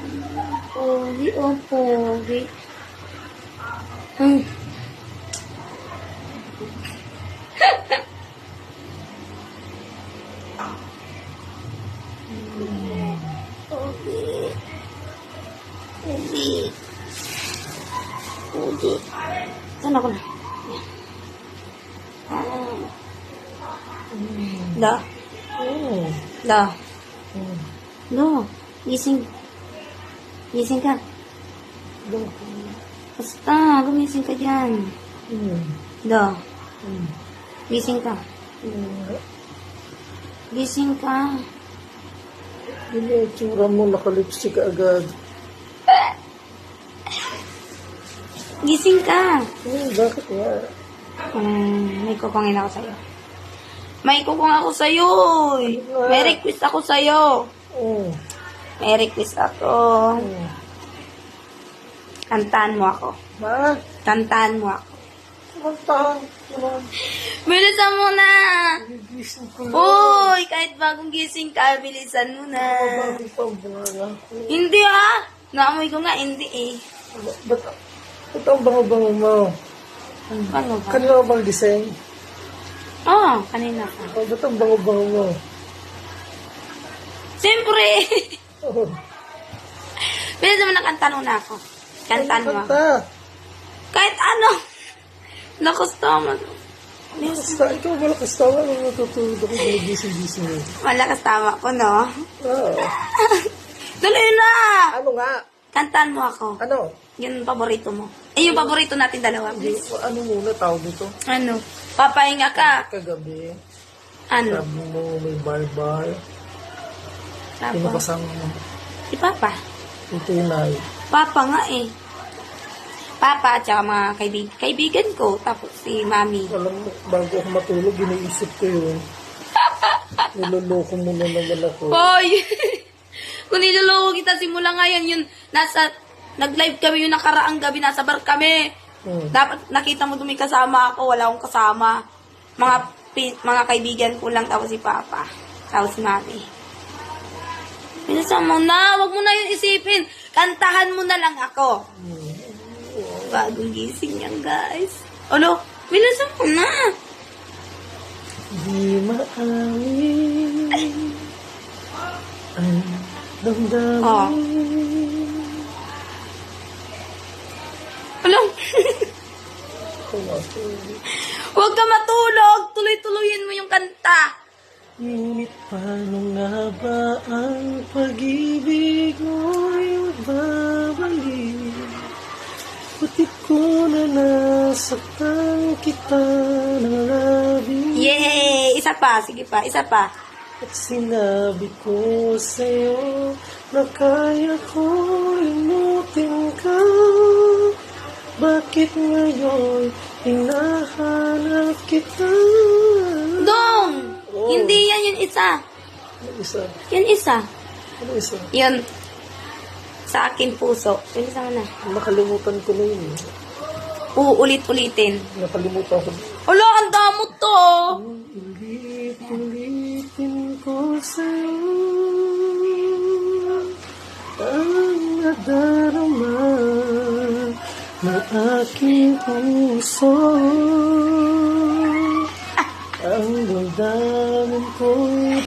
Pogi, oh, pogi. Hmm. Pogi. Pogi. Pogi. Saan ako na? Ah. Da. Oo. Da. Hmm. No. Gising. Gising ka. Basta, gumising ka dyan. Hmm. Da. Hmm. Gising ka. Hmm. Gising ka. Hindi, tsura mo, nakalipstick ka agad. Gising ka. Hmm, bakit nga? Hmm, may kukungin ako sa'yo. May kukung ako sa'yo. eh. May request ako sa'yo. Oo. May request ako. Oo. Kantahan mo ako. Ma? Kantahan mo ako. Kumanta. Bilisan mo na! Gigising ko lang. Uy, kahit bagong gising ka, bilisan mo na. Ang. Hindi ah! Naamoy ko nga, hindi eh. Ba't, ba't ang bango-bango mo? Ano ba? Kanina ka bang gising? Oo, oh, kanina pa. Oh, ba't ang bango-bango mo? Siyempre! Oh. bilisan mo na kantahan mo na ako. Kantahan mo. Kanta. Kahit ano. Lakas tama. Basta, ikaw malakas tawa nung natutulog ako dahil gising-gising mo. Malakas tama ko, no? Ah. Dali na! Ano nga? Kantahan mo ako. Ano? Yung paborito mo. Eh, yung paborito natin dalawa, please. ano muna tawag dito? Ano? Papahinga ka. Kagabi, Ano? sabi mo may bar-bar. Sino Papa. kasama mo? Si Papa. Yung nai. Papa nga eh. Papa at saka mga kaibig kaibigan ko. Tapos si Mami. Alam mo, bago ako matulog, iniisip ko yun. Niloloko mo na naman ako. Hoy! Kung niloloko kita simula ngayon, yun, nasa, nag-live kami yung nakaraang gabi, nasa bar kami. Hmm. Dapat nakita mo dumi kasama ako, wala akong kasama. Mga pi- mga kaibigan ko lang, tapos si Papa. Tapos si Mami. Pinasan mo na, wag mo na yun isipin. Kantahan mo na lang ako. Bagong gising yan, guys. Ano? Pinasan mo na. Di maamin ang damdamin. Oh. Tumatulog. Huwag ka matulog. Tuloy-tuloyin mo yung kanta. Ngunit paano nga ba ang pag-ibig mo'y magbabalik? Pati ko na nasaktan kita ng labi Yay! Isa pa. Sige pa. Isa pa. At sinabi ko sa'yo na kaya ko limutin ka Bakit ngayon hinahanap kita? Dong! Oh. Hindi yan yung isa. Ano isa? Yan isa. Ano isa? Yun. Sa akin puso. Yun isa na. Nakalimutan ko na yun. Uulit-ulitin. Nakalimutan ko. Wala, ang damot to. Ulit-ulitin ko sa'yo Ang nadarama ng aking puso ang damdamin ko'y